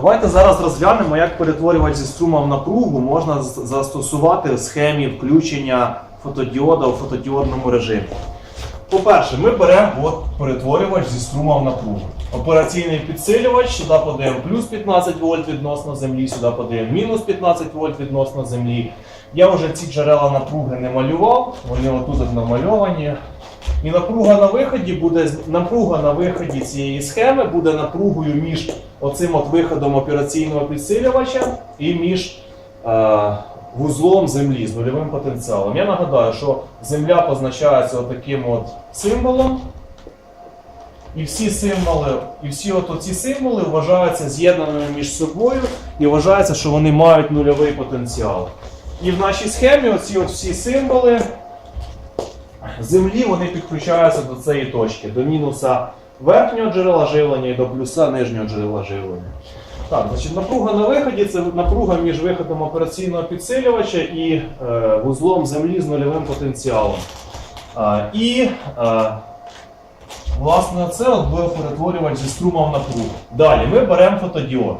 Давайте зараз розглянемо, як перетворювач зі струма в напругу можна застосувати в схемі включення фотодіода у фотодіодному режимі. По-перше, ми беремо перетворювач зі струма в напругу. Операційний підсилювач, сюди подаємо плюс 15 вольт відносно землі, сюди подаємо мінус 15 вольт відносно землі. Я вже ці джерела напруги не малював, вони отут намальовані. І напруга на виході буде напруга на виході цієї схеми буде напругою між оцим от виходом операційного підсилювача і між е, вузлом землі з нульовим потенціалом. Я нагадаю, що земля позначається отаким от символом. І всі символи, і всі от ці символи вважаються з'єднаними між собою і вважається, що вони мають нульовий потенціал. І в нашій схемі оці от всі символи землі вони підключаються до цієї точки, до мінуса верхнього джерела живлення і до плюса нижнього джерела живлення. Так, значить, напруга на виході це напруга між виходом операційного підсилювача і е, вузлом землі з нульовим потенціалом. А, і е, власне це от буде перетворювач зі струмом в напругу. Далі ми беремо фотодіод.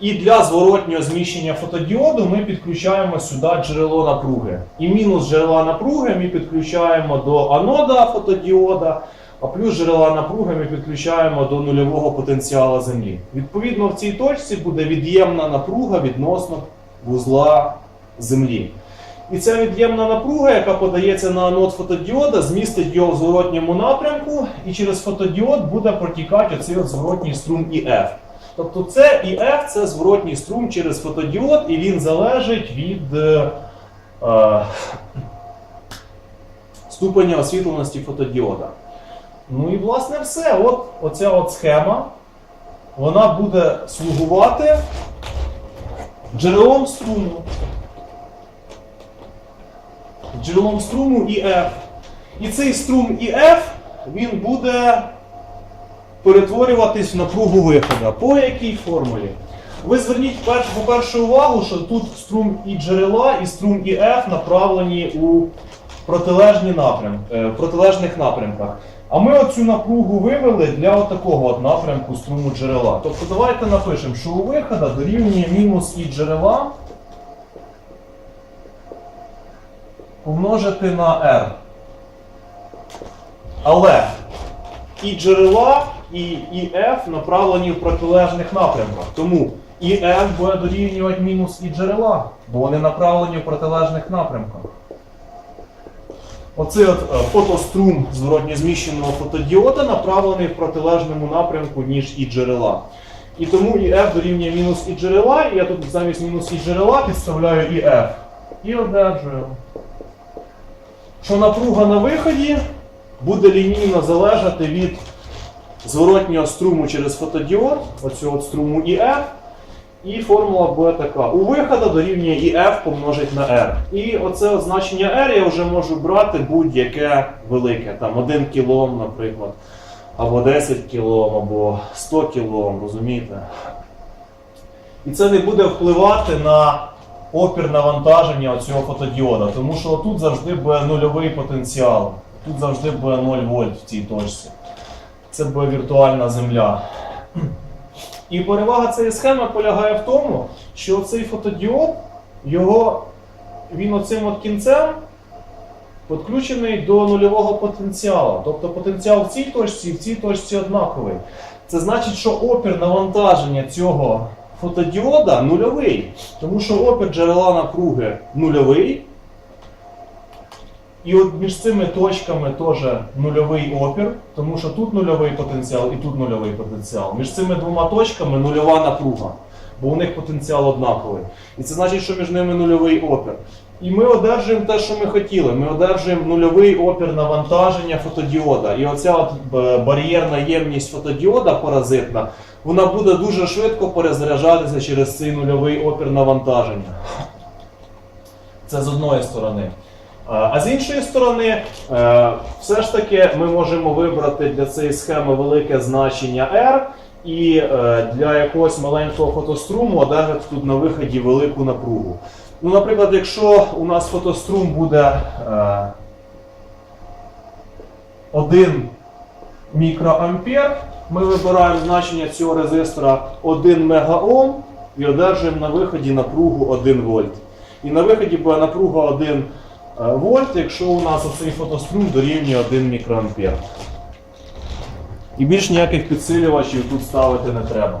І для зворотнього зміщення фотодіоду ми підключаємо сюди джерело напруги. І мінус джерела напруги ми підключаємо до анода фотодіода, а плюс джерела напруги ми підключаємо до нульового потенціалу землі. Відповідно, в цій точці буде від'ємна напруга відносно вузла землі. І ця від'ємна напруга, яка подається на анод фотодіода, змістить його в зворотньому напрямку, і через фотодіод буде протікати оцей от зворотній струм ІФ. Тобто це ІФ це зворотній струм через фотодіод, і він залежить від е, е, ступеня освітленості фотодіода. Ну і власне все. От оця от схема, вона буде слугувати джерелом струму. Джерелом струму ІФ. І цей струм ІФ він буде перетворюватись в напругу виходу. По якій формулі? Ви зверніть перш, по-перше увагу, що тут струм і джерела, і струм і F направлені у протилежні напрям, е, протилежних напрямках. А ми оцю напругу вивели для отакого от напрямку струму джерела. Тобто давайте напишемо, що у виходу дорівнює мінус і джерела помножити на R. Але і джерела, і ІФ направлені в протилежних напрямках. Тому ІФ буде дорівнювати мінус і джерела, бо вони направлені в протилежних напрямках. Оцей от е, фотострум зворотньо зміщеного фотодіода направлений в протилежному напрямку, ніж і джерела. І тому ІФ дорівнює мінус і джерела, і я тут замість мінус і джерела підставляю ІФ. І одержую, що напруга на виході буде лінійно залежати від зворотнього струму через фотодіод, оцього струму ІФ, і формула буде така. У виходу дорівнює ІФ помножить на R. І оце от значення R я вже можу брати будь-яке велике, там 1 кілом, наприклад, або 10 кілом, або 100 кілом, розумієте? І це не буде впливати на опір навантаження цього фотодіода, тому що тут завжди буде нульовий потенціал. Тут завжди буде 0 вольт в цій точці. Це буде віртуальна земля. І перевага цієї схеми полягає в тому, що цей фотодіод, його, він оцим от кінцем підключений до нульового потенціалу. Тобто потенціал в цій точці і в цій точці однаковий. Це значить, що опір навантаження цього фотодіода нульовий. Тому що опір джерела напруги нульовий. І от між цими точками теж нульовий опір, тому що тут нульовий потенціал і тут нульовий потенціал. Між цими двома точками нульова напруга, бо у них потенціал однаковий. І це значить, що між ними нульовий опір. І ми одержуємо те, що ми хотіли. Ми одержуємо нульовий опір навантаження фотодіода. І оця от е, бар'єрна ємність фотодіода паразитна, вона буде дуже швидко перезаряджатися через цей нульовий опір навантаження. Це з одної сторони. А з іншої сторони, е, все ж таки ми можемо вибрати для цієї схеми велике значення R і е, для якогось маленького фотоструму одержати тут на виході велику напругу. Ну, наприклад, якщо у нас фотострум буде е, 1 мікроампер. Ми вибираємо значення цього резистора 1 мегаом і одержуємо на виході напругу 1 вольт. І на виході буде напруга 1 е, вольт, якщо у нас оцей фотострум дорівнює 1 мікроампер. І більш ніяких підсилювачів тут ставити не треба.